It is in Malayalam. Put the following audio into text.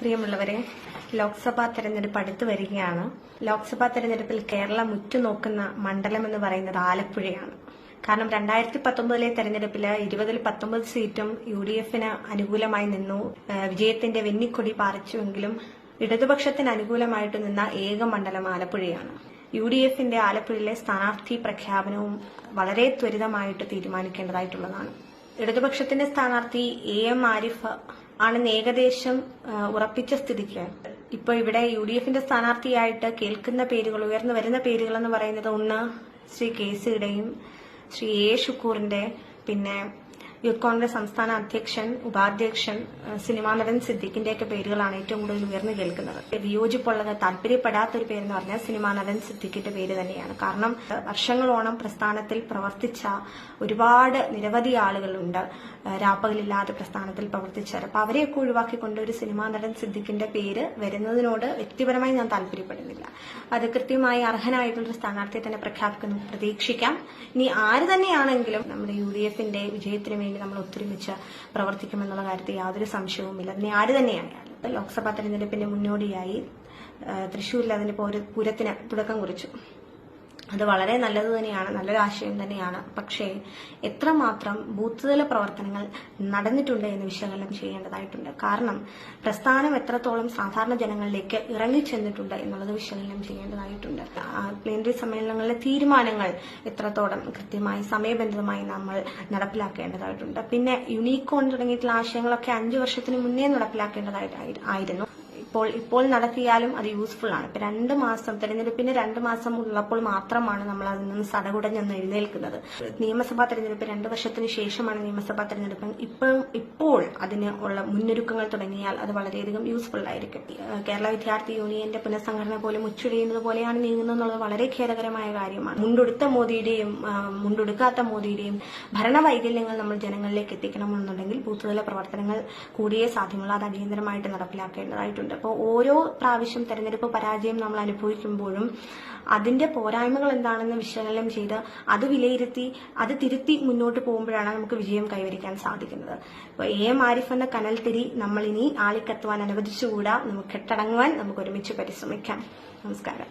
പ്രിയമുള്ളവരെ ലോക്സഭാ തെരഞ്ഞെടുപ്പ് അടുത്തു വരികയാണ്. ലോക്സഭാ തെരഞ്ഞെടുപ്പിൽ കേരളം ഉറ്റുനോക്കുന്ന മണ്ഡലം എന്ന് പറയുന്നത് ആലപ്പുഴയാണ്. കാരണം രണ്ടായിരത്തി പത്തൊമ്പതിലെ തെരഞ്ഞെടുപ്പിൽ ഇരുപതിൽ പത്തൊമ്പത് സീറ്റും യു ഡി എഫിന് അനുകൂലമായി നിന്നു. വിജയത്തിന്റെ വെന്നിക്കൊടി പാറിച്ചുവെങ്കിലും ഇടതുപക്ഷത്തിന് അനുകൂലമായിട്ട് നിന്ന ഏക മണ്ഡലം ആലപ്പുഴയാണ്. യു ഡി എഫിന്റെ ആലപ്പുഴയിലെ സ്ഥാനാർത്ഥി പ്രഖ്യാപനവും വളരെ ത്വരിതമായിട്ട് തീരുമാനിക്കേണ്ടതായിട്ടുള്ളതാണ്. ഇടതുപക്ഷത്തിന്റെ സ്ഥാനാർത്ഥി എ എം ആരിഫ് ആണെന്ന് ഏകദേശം ഉറപ്പിച്ച സ്ഥിതിക്ക്. ഇപ്പൊ ഇവിടെ യു ഡി എഫിന്റെ സ്ഥാനാർത്ഥിയായിട്ട് കേൾക്കുന്ന പേരുകൾ ഉയർന്നു വരുന്ന പേരുകൾ എന്ന് പറയുന്നത് ഒന്ന് ശ്രീ കെ സിയുടെയും ശ്രീ എ ഷുക്കൂറിന്റെ പിന്നെ യൂത്ത് കോൺഗ്രസ് സംസ്ഥാന അധ്യക്ഷൻ ഉപാധ്യക്ഷൻ സിനിമാ നടൻ സിദ്ദിഖിന്റെയൊക്കെ പേരുകളാണ് ഏറ്റവും കൂടുതൽ ഉയർന്നു കേൾക്കുന്നത്. വിയോജിപ്പുള്ളത് താല്പര്യപ്പെടാത്ത ഒരു പേരെന്ന് പറഞ്ഞാൽ സിനിമാ നടൻ സിദ്ദിഖിന്റെ പേര് തന്നെയാണ്. കാരണം വർഷങ്ങളോളം പ്രസ്ഥാനത്തിൽ പ്രവർത്തിച്ച ഒരുപാട് നിരവധി ആളുകളുണ്ട് രാപ്പകലില്ലാതെ പ്രസ്ഥാനത്തിൽ പ്രവർത്തിച്ചവർ. അപ്പൊ അവരെയൊക്കെ ഒഴിവാക്കിക്കൊണ്ട് ഒരു സിനിമാ നടൻ സിദ്ദിഖിന്റെ പേര് വരുന്നതിനോട് വ്യക്തിപരമായി ഞാൻ താല്പര്യപ്പെടുന്നില്ല. അത് കൃത്യമായി അർഹനായിട്ടുള്ള സ്ഥാനാർത്ഥിയെ തന്നെ പ്രഖ്യാപിക്കുന്നു. പ്രതീക്ഷിക്കാം. ഇനി ആര് തന്നെയാണെങ്കിലും നമ്മുടെ യു ഡി എഫിന്റെ വിജയത്തിന് വേണ്ടി നമ്മൾ ഒത്തൊരുമിച്ച് പ്രവർത്തിക്കുമെന്നുള്ള കാര്യത്തിൽ യാതൊരു സംശയവുമില്ല. അതിന് ആര് തന്നെയായാലും ലോക്സഭാ തെരഞ്ഞെടുപ്പിന്റെ മുന്നോടിയായി അതിന്റെ ഒരു പൂരത്തിന് തുടക്കം കുറിച്ചു. അത് വളരെ നല്ലത് തന്നെയാണ് നല്ലൊരു ആശയം തന്നെയാണ്. പക്ഷേ എത്രമാത്രം ബൂത്ത് തല പ്രവർത്തനങ്ങൾ നടന്നിട്ടുണ്ട് എന്ന് വിശകലനം ചെയ്യേണ്ടതായിട്ടുണ്ട്. കാരണം പ്രസ്ഥാനം എത്രത്തോളം സാധാരണ ജനങ്ങളിലേക്ക് ഇറങ്ങിച്ചെന്നിട്ടുണ്ട് എന്നുള്ളത് വിശകലനം ചെയ്യേണ്ടതായിട്ടുണ്ട്. പ്ലീനറി സമ്മേളനങ്ങളിലെ തീരുമാനങ്ങൾ എത്രത്തോളം കൃത്യമായി സമയബന്ധിതമായി നമ്മൾ നടപ്പിലാക്കേണ്ടതായിട്ടുണ്ട്. പിന്നെ യുണീക്കോൺ തുടങ്ങിയിട്ടുള്ള ആശയങ്ങളൊക്കെ അഞ്ചു വർഷത്തിന് മുന്നേ നടപ്പിലാക്കേണ്ടതായിട്ട് ആയിരുന്നു. ഇപ്പോൾ ഇപ്പോൾ നടത്തിയാലും അത് യൂസ്ഫുൾ ആണ്. ഇപ്പൊ രണ്ട് മാസം തെരഞ്ഞെടുപ്പിന് രണ്ട് മാസം ഉള്ളപ്പോൾ മാത്രമാണ് നമ്മൾ അതിൽ നിന്ന് സടകുടഞ്ഞൊന്ന് എഴുന്നേൽക്കുന്നത്. നിയമസഭാ തെരഞ്ഞെടുപ്പ് രണ്ട് വർഷത്തിന് ശേഷമാണ് നിയമസഭാ തെരഞ്ഞെടുപ്പ് ഇപ്പോഴും ഇപ്പോൾ അതിന് ഉള്ള മുന്നൊരുക്കങ്ങൾ തുടങ്ങിയാൽ അത് വളരെയധികം യൂസ്ഫുൾ ആയിരിക്കും. കേരള വിദ്യാർത്ഥി യൂണിയന്റെ പുനഃസംഘടന പോലും ഉച്ചുഴിയുന്നത് പോലെയാണ് നീങ്ങുന്നത് എന്നുള്ളത് വളരെ ഖേദകരമായ കാര്യമാണ്. മുണ്ടുടുത്ത മോദിയുടെയും മുണ്ടെടുക്കാത്ത മോദിയുടെയും ഭരണവൈകല്യങ്ങൾ നമ്മൾ ജനങ്ങളിലേക്ക് എത്തിക്കണമെന്നുണ്ടെങ്കിൽ ബൂത്തുതല പ്രവർത്തനങ്ങൾ കൂടിയേ സാധ്യമുള്ള. അത് അടിയന്തരമായിട്ട് നടപ്പിലാക്കേണ്ടതായിട്ടുണ്ട്. അപ്പോൾ ഓരോ പ്രാവശ്യം തെരഞ്ഞെടുപ്പ് പരാജയം നമ്മൾ അനുഭവിക്കുമ്പോഴും അതിന്റെ പോരായ്മകൾ എന്താണെന്ന് വിശകലനം ചെയ്ത് അത് വിലയിരുത്തി അത് തിരുത്തി മുന്നോട്ട് പോകുമ്പോഴാണ് നമുക്ക് വിജയം കൈവരിക്കാൻ സാധിക്കുന്നത്. അപ്പോൾ എ എം ആരിഫ് എന്ന കനൽ തിരി നമ്മളിനി ആളിക്കത്തുവാൻ അനുവദിച്ചുകൂടാ? നമുക്ക് കെട്ടടങ്ങുവാൻ നമുക്ക് ഒരുമിച്ച് പരിശ്രമിക്കാം. നമസ്കാരം.